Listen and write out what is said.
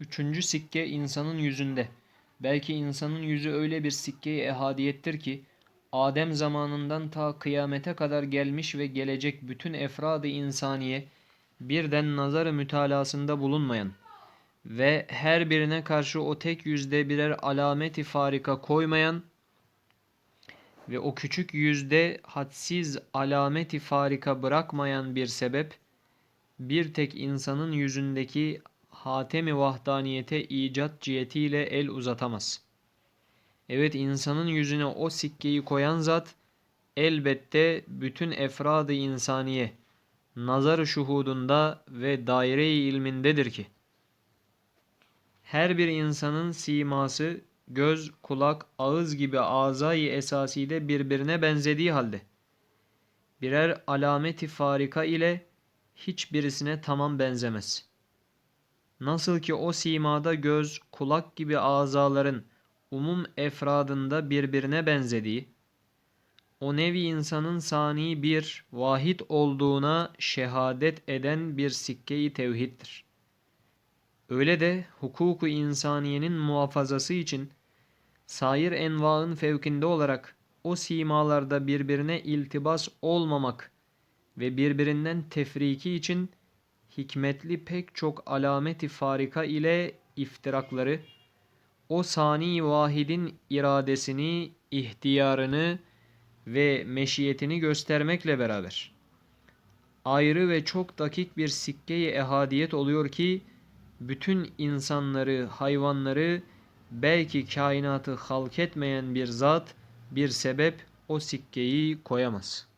Üçüncü sikke insanın yüzünde. Belki insanın yüzü öyle bir sikke-i ehadiyettir ki, Adem zamanından ta kıyamete kadar gelmiş ve gelecek bütün efrad-ı insaniye birden nazarı mütalasında bulunmayan ve her birine karşı o tek yüzde birer alameti farika koymayan ve o küçük yüzde hadsiz alameti farika bırakmayan bir sebep, bir tek insanın yüzündeki hatemi vahdaniyete icat cihetiyle el uzatamaz. Evet insanın yüzüne o sikkeyi koyan zat, elbette bütün efradı insaniye, nazar şuhudunda ve daire-i ilmindedir ki, her bir insanın siması göz, kulak, ağız gibi azayı esaside birbirine benzediği halde birer alameti farika ile hiçbirisine tamam benzemez. Nasıl ki o simada göz, kulak gibi azaların umum efradında birbirine benzediği, o nevi insanın sani bir, vahid olduğuna şehadet eden bir sikke-i tevhiddir. Öyle de hukuku insaniyenin muhafazası için sair envaın fevkinde olarak o simalarda birbirine iltibas olmamak ve birbirinden tefriki için hikmetli pek çok alameti farika ile iftirakları, o sani vahidin iradesini, ihtiyarını ve meşiyetini göstermekle beraber ayrı ve çok dakik bir sikke-i ehadiyet oluyor ki bütün insanları, hayvanları belki kainatı halk etmeyen bir zat, bir sebep o sikkeyi koyamaz.''